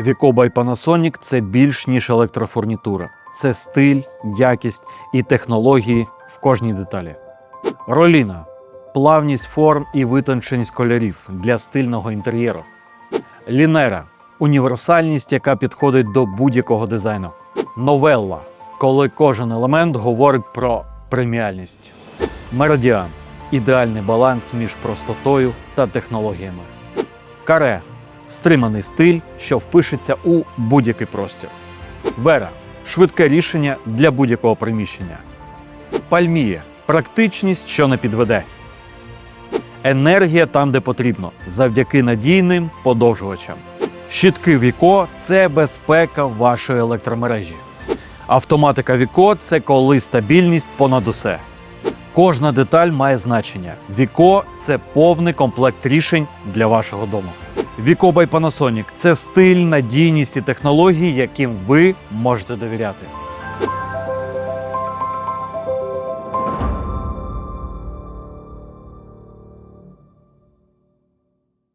Віко by Panasonic – це більш ніж електрофурнітура. Це стиль, якість і технології в кожній деталі. Роліна плавність форм і витонченість кольорів для стильного інтер'єру. Лінера універсальність, яка підходить до будь-якого дизайну. Новелла коли кожен елемент говорить про преміальність. Меридіан ідеальний баланс між простотою та технологіями. Каре стриманий стиль, що впишеться у будь-який простір. Вера швидке рішення для будь-якого приміщення. Пальмія практичність, що не підведе. Енергія там, де потрібно, завдяки надійним подовжувачам. Щітки Віко це безпека вашої електромережі. Автоматика Віко це коли стабільність понад усе. Кожна деталь має значення. Віко це повний комплект рішень для вашого дому. Віко by Panasonic – це стиль, надійність і технології, яким ви можете довіряти.